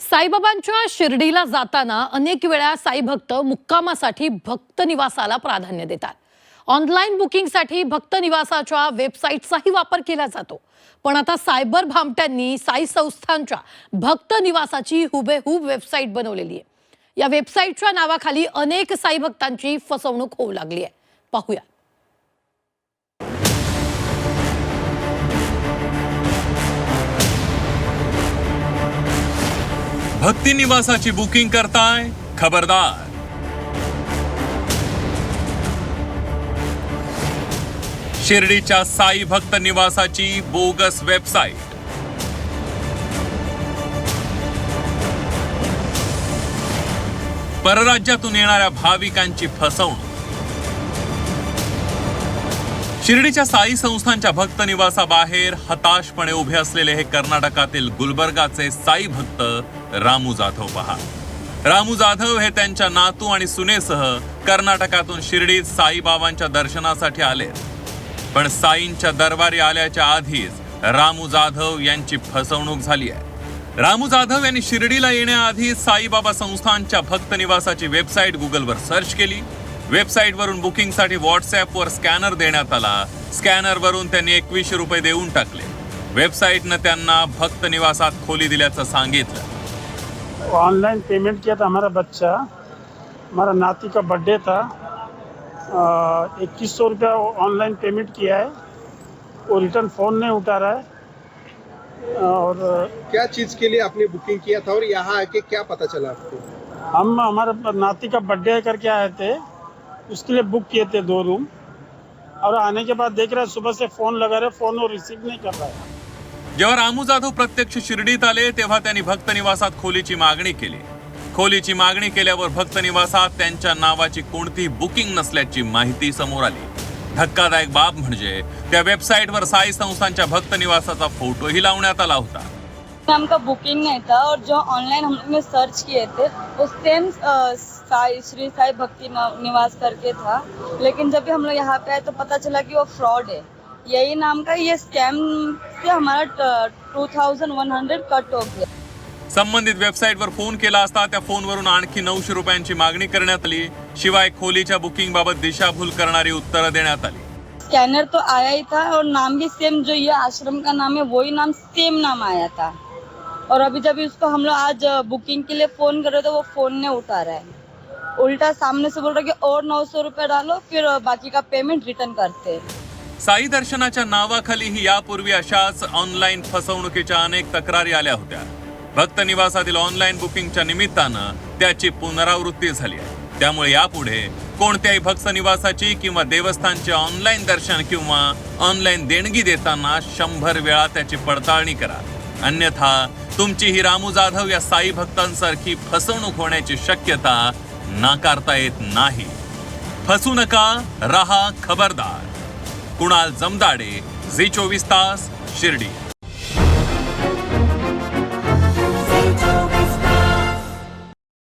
साईबाबांच्या शिर्डीला जाताना अनेक वेळा साई भक्त मुक्कामासाठी भक्त निवासाला प्राधान्य देतात. ऑनलाईन बुकिंगसाठी भक्त निवासाच्या वेबसाईटचाही वापर केला जातो. पण आता सायबर भामट्यांनी साई संस्थांच्या भक्त निवासाची हुबेहूब वेबसाईट बनवलेली आहे. या वेबसाईटच्या नावाखाली अनेक साई भक्तांची फसवणूक होऊ लागली आहे. पाहूया. भक्ती निवासाची बुकिंग करताय? खबरदार. शिर्डीच्या साई भक्त निवासाची बोगस वेबसाईट. परराज्यातून येणाऱ्या भाविकांची फसवणूक. शिर्डीच्या साई संस्थांच्या भक्त निवासाबाहेर हताशपणे उभे असलेले हे कर्नाटकातील गुलबर्गाचे साई भक्त रामू जाधव पहा. रामू जाधव हे त्यांच्या नातू आणि सुनेसह कर्नाटकातून शिर्डीत साईबाबांच्या दर्शनासाठी आले. पण साईंच्या दरबारी आल्याच्या आधीच रामू जाधव यांची फसवणूक झाली आहे. रामू जाधव यांनी शिर्डीला येण्याआधी साईबाबा संस्थानच्या भक्त निवासाची वेबसाईट गुगलवर सर्च केली. वेबसाईटवरून बुकिंगसाठी व्हॉट्सॲपवर स्कॅनर देण्यात आला. स्कॅनरवरून त्यांनी एकवीसशे रुपये देऊन टाकले. वेबसाईटनं त्यांना भक्त निवासात खोली दिल्याचं सांगितलं. ऑनलाइन पेमेंट किया था हमारा बच्चा. हमारा नाती का बर्थडे था. इक्कीस सौ रुपया ऑनलाइन पेमेंट किया है. वो रिटर्न फ़ोन नहीं उठा रहा है. और क्या चीज के लिए आपने बुकिंग किया था और यहाँ आके क्या पता चला आपको? हम हमारे नाती का बर्थडे करके आए थे. उसके लिए बुक किए थे दो रूम और आने के बाद देख रहे हैं सुबह से फ़ोन लगा रहे फ़ोन वो रिसीव नहीं कर रहा है। जेव्हा रामू जाधव प्रत्यक्ष शिर्डीत आले तेव्हा त्यांनी भक्त निवासात खोलीची मागणी केली. खोलीची मागणी केल्यावर भक्त निवासात त्यांच्या नावाची कोणतीही बुकिंग नसल्याची माहिती समोर आली. धक्कादायक बाब म्हणजे त्या वेबसाईटवर साई संस्थांच्या भक्त निवासाचा फोटोही लावण्यात आला होता. नाम का बुकिंग नहीं था और जो ऑनलाइन हम लोग ने सर्च किए थे वो सेम साई श्री साई भक्ति निवास करके था। लेकिन जब भी हम लोग यहाँ पे आए तो पता चला कि वो फ्रॉड है। यही नाम का ये स्कैम से हमारा two thousand one hundred cut हो गया। संबंधित वेबसाईटवर फोन केला असता त्या फोनवरून आणखी नऊशे रुपयांची मागणी करण्यात आली. शिवाय खोलीच्या बुकिंग बाबत दिशाभूल करणारी उत्तरं देण्यात आली. स्कैनर तो आया ही था और नाम भी सेम जो ये आश्रम का नाम है वही नाम सेम नाम आया था। और अभी जब उसको हम लोग आज बुकिंग के लिए फोन कर रहे थे वो फोन नहीं उठा रहा है। उल्टा सामने से बोल रहा है कि और नौ सौ रुपये डालो फिर बाकी का पेमेंट रिटर्न करते साई दर्शनाच्या नावाखालीही यापूर्वी अशाच ऑनलाईन फसवणुकीच्या अनेक तक्रारी आल्या होत्या. भक्त निवासातील ऑनलाईन बुकिंगच्या निमित्तानं त्याची पुनरावृत्ती झाली आहे. त्यामुळे यापुढे कोणत्याही भक्त निवासाची किंवा देवस्थानचे ऑनलाईन दर्शन किंवा ऑनलाईन देणगी देताना शंभर वेळा त्याची पडताळणी करा. अन्यथा तुमची ही रामू जाधव या साई भक्तांसारखी फसवणूक होण्याची शक्यता नाकारता येत नाही. फसू नका रहा खबरदार. कुणाल जमदाडे झी चोवीस तास शिर्डी.